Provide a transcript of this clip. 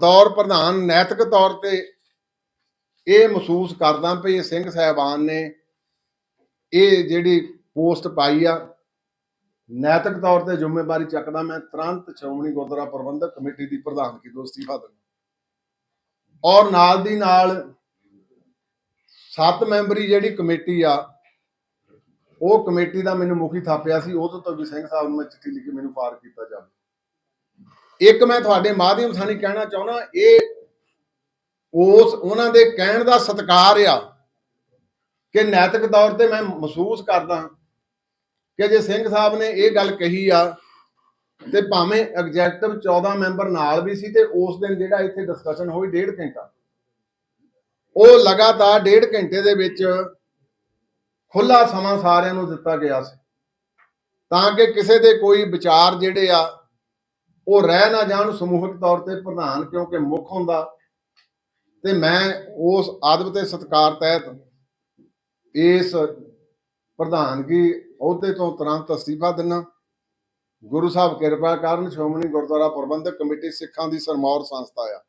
ਤੌਰ ਪ੍ਰਧਾਨ ਨੈਤਿਕ ਤੌਰ ਤੇ ਇਹ ਮਹਿਸੂਸ ਕਰਦਾ ਵੀ ਇਹ ਸਿੰਘ ਸਾਹਿਬਾਨ ਨੇ ਇਹ ਜਿਹੜੀ ਪੋਸਟ ਪਾਈ ਆ, ਨੈਤਿਕ ਤੌਰ ਤੇ ਜ਼ਿੰਮੇਵਾਰੀ ਚੱਕਦਾ ਮੈਂ ਤੁਰੰਤ ਸ਼੍ਰੋਮਣੀ ਗੁਰਦੁਆਰਾ ਪ੍ਰਬੰਧਕ ਕਮੇਟੀ ਦੀ ਪ੍ਰਧਾਨਗੀ ਤੋਂ ਅਸਤੀਫਾ ਦਿੰਦਾ ਔਰ ਨਾਲ ਦੀ ਨਾਲ ਸੱਤ ਮੈਂਬਰੀ ਜਿਹੜੀ ਕਮੇਟੀ ਆ, ਉਹ ਕਮੇਟੀ ਦਾ ਮੈਨੂੰ ਮੁਖੀ ਥਾਪਿਆ ਸੀ ਉਦੋਂ ਤੋਂ ਵੀ ਸਿੰਘ ਸਾਹਿਬ ਨੂੰ ਮੈਂ ਚਿੱਠੀ ਲਿਖੀ, ਮੈਨੂੰ ਫਾਰ ਕੀਤਾ ਜਾਵੇ। ਇੱਕ ਮੈਂ ਤੁਹਾਡੇ ਮਾਧਿਅਮ ਸਾਨੀ ਕਹਿਣਾ ਚਾਹੁੰਦਾ, ਇਹ ਉਸ ਉਹਨਾਂ ਦੇ ਕਹਿਣ ਦਾ ਸਤਿਕਾਰ ਆ ਕਿ ਨੈਤਿਕ ਤੌਰ ਤੇ ਮੈਂ ਮਹਿਸੂਸ ਕਰਦਾ ਕਿ ਜੇ ਸਿੰਘ ਸਾਹਿਬ ਨੇ ਇਹ ਗੱਲ ਕਹੀ ਆ ਤੇ ਭਾਵੇਂ ਐਗਜ਼ੈਕਟਿਵ 14 ਮੈਂਬਰ ਨਾਲ ਵੀ ਸੀ ਤੇ ਉਸ ਦਿਨ ਜਿਹੜਾ ਇੱਥੇ ਡਿਸਕਸ਼ਨ ਹੋਈ ਡੇਢ ਘੰਟਾ, ਉਹ ਲਗਾਤਾਰ ਡੇਢ ਘੰਟੇ ਦੇ ਵਿੱਚ ਖੁੱਲਾ ਸਮਾਂ ਸਾਰਿਆਂ ਨੂੰ ਦਿੱਤਾ ਗਿਆ ਸੀ। ਤਾਂ ਕਿ ਕਿਸੇ ਦੇ ਕੋਈ ਵਿਚਾਰ ਜਿਹੜੇ ਆ ਉਹ ਰਹਿ ਨਾ ਜਾਣ ਸਮੂਹਕ ਤੌਰ ਤੇ ਪ੍ਰਧਾਨ ਕਿਉਂਕਿ ਮੁੱਖ ਹੁੰਦਾ। ਤੇ ਮੈਂ ਉਸ ਆਦਬ ਤੇ ਸਤਕਾਰ ਤਹਿਤ ਇਸ ਪ੍ਰਧਾਨਗੀ ਅਹੁਦੇ ਤੋਂ ਤੁਰੰਤ ਅਸਤੀਫਾ ਦਿੰਨਾ। ਗੁਰੂ ਸਾਹਿਬ ਕਿਰਪਾ ਕਰਨ ਸ਼੍ਰੋਮਣੀ ਗੁਰਦੁਆਰਾ ਪ੍ਰਬੰਧਕ ਕਮੇਟੀ ਸਿੱਖਾਂ ਦੀ ਸਰਮੌਰ ਸੰਸਥਾ ਆ।